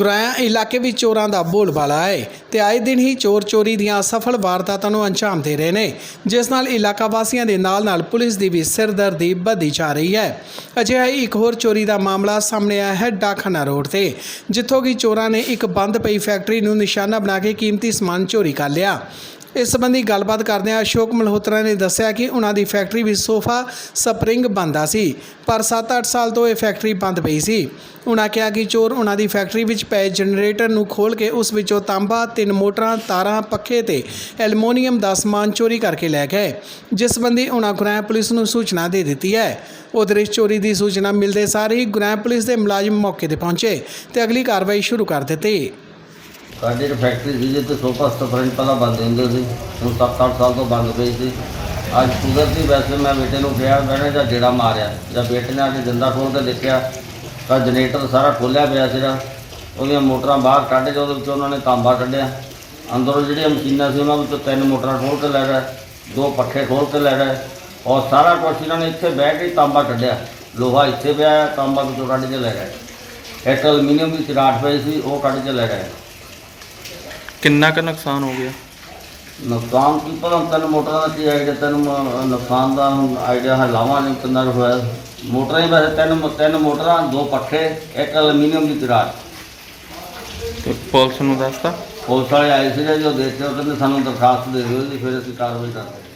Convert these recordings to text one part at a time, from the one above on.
ਗੁਰਾਇਆ ਇਲਾਕੇ ਵਿੱਚ ਚੋਰਾਂ ਦਾ ਬੋਲਬਾਲਾ ਹੈ ਤੇ ਆਏ ਦਿਨ ਹੀ ਚੋਰ ਚੋਰੀ ਦੀਆਂ ਸਫਲ ਵਾਰਦਾਤਾਂ ਨੂੰ ਅੰਜਾਮ ਦੇ ਰਹੇ ਨੇ, ਜਿਸ ਨਾਲ ਇਲਾਕਾ ਵਾਸੀਆਂ ਦੇ ਨਾਲ-ਨਾਲ ਪੁਲਿਸ ਦੀ ਵੀ ਸਿਰਦਰਦੀ ਵਧਦੀ ਜਾ ਰਹੀ ਹੈ। ਅਜਿਹਾ ਹੀ ਇੱਕ ਹੋਰ ਚੋਰੀ ਦਾ ਮਾਮਲਾ ਸਾਹਮਣੇ ਆਇਆ ਹੈ ਡਾਖਾਨਾ ਰੋਡ ਤੇ, ਜਿੱਥੋਂ ਕਿ ਚੋਰਾਂ ਨੇ ਇੱਕ ਬੰਦ ਪਈ ਫੈਕਟਰੀ ਨੂੰ ਨਿਸ਼ਾਨਾ ਬਣਾ ਕੇ ਕੀਮਤੀ ਸਮਾਨ ਚੋਰੀ ਕਰ ਲਿਆ। ਇਸ ਸੰਬੰਧੀ ਗੱਲਬਾਤ ਕਰਦਿਆਂ ਅਸ਼ੋਕ ਮਲਹੋਤਰਾ ਨੇ ਦੱਸਿਆ ਕਿ ਉਹਨਾਂ ਦੀ ਫੈਕਟਰੀ ਵਿੱਚ ਸੋਫਾ ਸਪਰਿੰਗ ਬੰਦਾ ਸੀ, ਪਰ 7-8 ਸਾਲ ਤੋਂ ਇਹ ਫੈਕਟਰੀ ਬੰਦ ਪਈ ਸੀ। ਉਹਨਾਂ ਕਿਹਾ ਕਿ ਚੋਰ ਉਹਨਾਂ ਦੀ ਫੈਕਟਰੀ ਵਿੱਚ ਪਏ ਜਨਰੇਟਰ ਨੂੰ ਖੋਲ ਕੇ ਉਸ ਵਿੱਚੋਂ ਤਾਂਬਾ, ਤਿੰਨ ਮੋਟਰਾਂ, ਤਾਰਾਂ, ਪੱਖੇ ਤੇ ਐਲੂਮੀਨੀਅਮ ਦਾ ਸਮਾਨ ਚੋਰੀ ਕਰਕੇ ਲੈ ਗਏ, ਜਿਸ ਸੰਬੰਧੀ ਉਹਨਾਂ ਗੁਰਾਇਆ ਪੁਲਿਸ ਨੂੰ ਸੂਚਨਾ ਦੇ ਦਿੱਤੀ ਹੈ। ਉਧਰ ਇਸ ਚੋਰੀ ਦੀ ਸੂਚਨਾ ਮਿਲਦੇ ਸਾਰ ਹੀ ਗੁਰਾਇ ਪੁਲਿਸ ਦੇ ਮੁਲਾਜ਼ਮ ਮੌਕੇ ਤੇ ਪਹੁੰਚੇ ਤੇ ਅਗਲੀ ਕਾਰਵਾਈ ਸ਼ੁਰੂ ਕਰ ਦਿੱਤੀ। ਸਾਡੀ ਇੱਕ ਫੈਕਟਰੀ ਸੀ ਜਿੱਥੇ ਸੋਫਾ ਸਟਫਰਿੰਗ ਪਹਿਲਾਂ ਬੰਦ ਹੁੰਦੇ ਸੀ, ਹੁਣ 7-8 ਸਾਲ ਤੋਂ ਬੰਦ ਪਈ ਸੀ। ਅੱਜ ਕੁਦਰਤੀ ਵੈਸੇ ਮੈਂ ਬੇਟੇ ਨੂੰ ਕਿਹਾ ਮੈਨੇ ਜਾਂ ਜਿਹੜਾ ਮਾਰਿਆ, ਜਾਂ ਬੇਟੇ ਨੇ ਆ ਕੇ ਜਿੰਦਾ ਖੋਲ ਕੇ ਦੇਖਿਆ, ਤਾਂ ਜਨਰੇਟਰ ਸਾਰਾ ਖੋਲਿਆ ਪਿਆ ਸੀਗਾ। ਉਹਦੀਆਂ ਮੋਟਰਾਂ ਬਾਹਰ ਕੱਢ ਕੇ ਉਹਦੇ ਵਿੱਚੋਂ ਉਹਨਾਂ ਨੇ ਤਾਂਬਾ ਕੱਢਿਆ। ਅੰਦਰੋਂ ਜਿਹੜੀਆਂ ਮਸ਼ੀਨਾਂ ਸੀ, ਉਹਨਾਂ ਵਿੱਚੋਂ ਤਿੰਨ ਮੋਟਰਾਂ ਖੋਲ ਕੇ ਲੈ ਗਏ, ਦੋ ਪੱਖੇ ਖੋਲ ਕੇ ਲੈ ਗਏ, ਔਰ ਸਾਰਾ ਕੁਛ ਇਹਨਾਂ ਨੇ ਇੱਥੇ ਬਹਿ ਕੇ ਤਾਂਬਾ ਕੱਢਿਆ। ਲੋਹਾ ਇੱਥੇ ਪਿਆ, ਤਾਂਬਾ ਵਿੱਚੋਂ ਕੱਢ ਕੇ ਲੈ ਗਏ। ਇੱਕ ਅਲਮੀਨੀਅਮ ਦੀ ਚਰਾਟ ਪਈ ਸੀ, ਉਹ ਕੱਢ ਕੇ ਲੈ ਗਏ। ਕਿੰਨਾ ਕੁ ਨੁਕਸਾਨ ਹੋ ਗਿਆ? ਨੁਕਸਾਨ ਕੀ ਪਤਾ ਤੈਨੂੰ ਮੋਟਰਾਂ ਦਾ ਕੀ ਆਈਡੀਆ ਤੈਨੂੰ ਮ- ਨੁਕਸਾਨ ਦਾ ਹੁਣ ਆਈਡੀਆ ਹੈ ਲਾਵਾਂ ਨਹੀਂ ਕਿੰਨਾ ਕੁ ਹੋਇਆ। ਮੋਟਰਾਂ ਹੀ ਵੈਸੇ ਤਿੰਨ ਤਿੰਨ ਮੋਟਰਾਂ ਦੋ ਪੱਖੇ ਇੱਕ ਐਲੂਮੀਨੀਅਮ ਦੀ ਚਰਾਟ ਤੇ ਪੁਲਿਸ ਨੂੰ ਦੱਸਤਾ? ਪੁਲਿਸ ਵਾਲੇ ਆਏ ਸੀਗੇ ਜੋ ਦੇਖੇ ਉਹ ਕਹਿੰਦੇ ਸਾਨੂੰ ਦਰਖਾਸਤ ਦੇ ਦਿਓ ਜੀ ਫਿਰ ਅਸੀਂ ਕਾਰਵਾਈ ਕਰਦੇ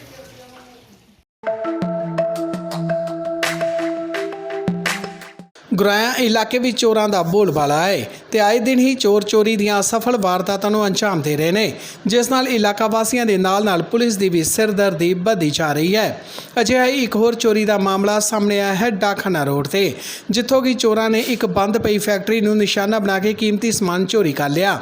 ਗੁਰਾਇਆ ਇਲਾਕੇ ਵਿੱਚ ਚੋਰਾਂ ਦਾ ਬੋਲਬਾਲਾ ਹੈ ਤੇ ਆਏ ਦਿਨ ਹੀ ਚੋਰ ਚੋਰੀ ਦੀਆਂ ਸਫਲ ਵਾਰਦਾਤਾਂ ਨੂੰ ਅੰਜਾਮ ਦੇ ਰਹੇ ਨੇ, ਜਿਸ ਨਾਲ ਇਲਾਕਾ ਵਾਸੀਆਂ ਦੇ ਨਾਲ-ਨਾਲ ਪੁਲਿਸ ਦੀ ਵੀ ਸਿਰਦਰਦੀ ਵਧੀ ਜਾ ਰਹੀ ਹੈ। ਅਜਿਹਾ ਹੀ ਇੱਕ ਹੋਰ ਚੋਰੀ ਦਾ ਮਾਮਲਾ ਸਾਹਮਣੇ ਆਇਆ ਹੈ ਡਾਖਾਨਾ ਰੋਡ ਤੇ, ਜਿੱਥੋਂ ਕਿ ਚੋਰਾਂ ਨੇ ਇੱਕ ਬੰਦ ਪਈ ਫੈਕਟਰੀ ਨੂੰ ਨਿਸ਼ਾਨਾ ਬਣਾ ਕੇ ਕੀਮਤੀ ਸਮਾਨ ਚੋਰੀ ਕਰ ਲਿਆ।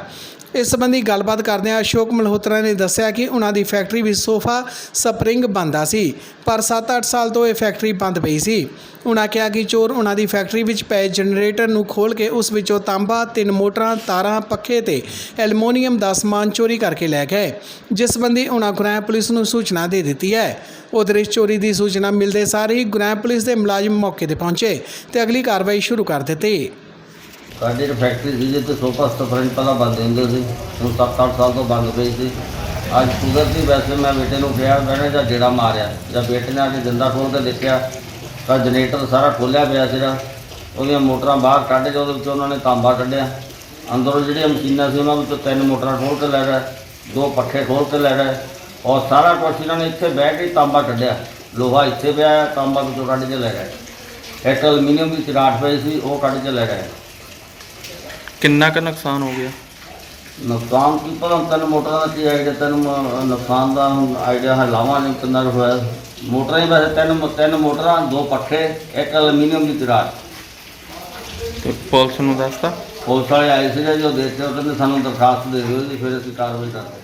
ਇਸ ਸੰਬੰਧੀ ਗੱਲਬਾਤ ਕਰਦਿਆਂ ਅਸ਼ੋਕ ਮਲਹੋਤਰਾ ਨੇ ਦੱਸਿਆ ਕਿ ਉਹਨਾਂ ਦੀ ਫੈਕਟਰੀ ਵਿੱਚ ਸੋਫਾ ਸਪਰਿੰਗ ਬੰਦਾ ਸੀ, ਪਰ 7-8 ਸਾਲ ਤੋਂ ਇਹ ਫੈਕਟਰੀ ਬੰਦ ਪਈ ਸੀ। ਉਹਨਾਂ ਕਿਹਾ ਕਿ ਚੋਰ ਉਹਨਾਂ ਦੀ ਫੈਕਟਰੀ ਵਿੱਚ ਪਏ ਜਨਰੇਟਰ ਨੂੰ ਖੋਲ ਕੇ ਉਸ ਵਿੱਚੋਂ ਤਾਂਬਾ, ਤਿੰਨ ਮੋਟਰਾਂ, ਤਾਰਾਂ, ਪੱਖੇ ਤੇ ਐਲੂਮੀਨੀਅਮ ਦਾ ਸਮਾਨ ਚੋਰੀ ਕਰਕੇ ਲੈ ਗਏ, ਜਿਸ ਸੰਬੰਧੀ ਉਹਨਾਂ ਗੁਰਾਂ ਪੁਲਿਸ ਨੂੰ ਸੂਚਨਾ ਦੇ ਦਿੱਤੀ ਹੈ। ਉਧਰ ਇਸ ਚੋਰੀ ਦੀ ਸੂਚਨਾ ਮਿਲਦੇ ਸਾਰ ਹੀ ਗੁਰਾਇਆ ਪੁਲਿਸ ਦੇ ਮੁਲਾਜ਼ਮ ਮੌਕੇ ਤੇ ਪਹੁੰਚੇ ਤੇ ਅਗਲੀ ਕਾਰਵਾਈ ਸ਼ੁਰੂ ਕਰ ਦਿੱਤੀ। ਸਾਡੀ ਇੱਕ ਫੈਕਟਰੀ ਸੀ ਜਿੱਥੇ ਸੋਫਾ ਸਟਫਰਿੰਗ ਪਹਿਲਾਂ ਬੰਦ ਹੁੰਦੇ ਸੀ। ਹੁਣ 7-8 ਸਾਲ ਤੋਂ ਬੰਦ ਪਈ ਸੀ। ਅੱਜ ਕੁਦਰਤੀ ਵੈਸੇ ਮੈਂ ਬੇਟੇ ਨੂੰ ਕਿਹਾ ਮੈਨੇ ਜਾਂ ਜਿਹੜਾ ਮਾਰਿਆ ਜਾਂ ਬੇਟੇ ਨੇ ਆ ਕੇ ਜਿੰਦਾ ਖੋਲ ਕੇ ਦੇਖਿਆ ਤਾਂ ਜਨਰੇਟਰ ਸਾਰਾ ਖੋਲਿਆ ਪਿਆ ਸੀਗਾ। ਉਹਦੀਆਂ ਮੋਟਰਾਂ ਬਾਹਰ ਕੱਢ ਕੇ ਉਹਦੇ ਵਿੱਚੋਂ ਉਹਨਾਂ ਨੇ ਤਾਂਬਾ ਕੱਢਿਆ। ਅੰਦਰੋਂ ਜਿਹੜੀਆਂ ਮਸ਼ੀਨਾਂ ਸੀ ਉਹਨਾਂ ਵਿੱਚੋਂ ਤਿੰਨ ਮੋਟਰਾਂ ਖੋਲ ਕੇ ਲੈ ਗਏ ਦੋ ਪੱਖੇ ਖੋਲ ਕੇ ਲੈ ਗਏ। ਔਰ ਸਾਰਾ ਕੁਛ ਇਹਨਾਂ ਨੇ ਇੱਥੇ ਬਹਿ ਕੇ ਹੀ ਤਾਂਬਾ ਕੱਢਿਆ। ਲੋਹਾ ਇੱਥੇ ਪਿਆ ਹੈ, ਤਾਂਬਾ ਵਿੱਚੋਂ ਕੱਢ ਕੇ ਲੈ ਗਏ। ਇੱਕ ਐਲੂਮੀਨੀਅਮ ਦੀ ਚਰਾਟ ਪਈ ਸੀ ਉਹ ਕੱਢ ਕੇ ਲੈ ਗਏ। ਕਿੰਨਾ ਕੁ ਨੁਕਸਾਨ ਹੋ ਗਿਆ? ਨੁਕਸਾਨ ਕੀ ਪਤਾ ਹੁਣ ਤੈਨੂੰ ਮੋਟਰਾਂ ਦਾ ਕੀ ਆਈਡੀਆ ਤੈਨੂੰ ਮ- ਨੁਕਸਾਨ ਦਾ ਹੁਣ ਆਈਡੀਆ ਹੈ ਲਾਵਾਂ ਨਹੀਂ ਕਿੰਨਾ ਕੁ ਹੋਇਆ। ਮੋਟਰਾਂ ਹੀ ਵੈਸੇ ਤਿੰਨ ਤਿੰਨ ਮੋਟਰਾਂ ਦੋ ਪੱਖੇ ਇੱਕ ਐਲੂਮੀਨੀਅਮ ਦੀ ਚਰਾਟ ਤੇ ਪੁਲਿਸ ਨੂੰ ਦੱਸਤਾ? ਪੁਲਿਸ ਵਾਲੇ ਆਏ ਸੀਗੇ ਜੋ ਦੇਖੇ ਉਹ ਕਹਿੰਦੇ ਸਾਨੂੰ ਦਰਖਾਸਤ ਦੇ ਦਿਓ ਜੀ ਫਿਰ ਅਸੀਂ ਕਾਰਵਾਈ ਕਰਦੇ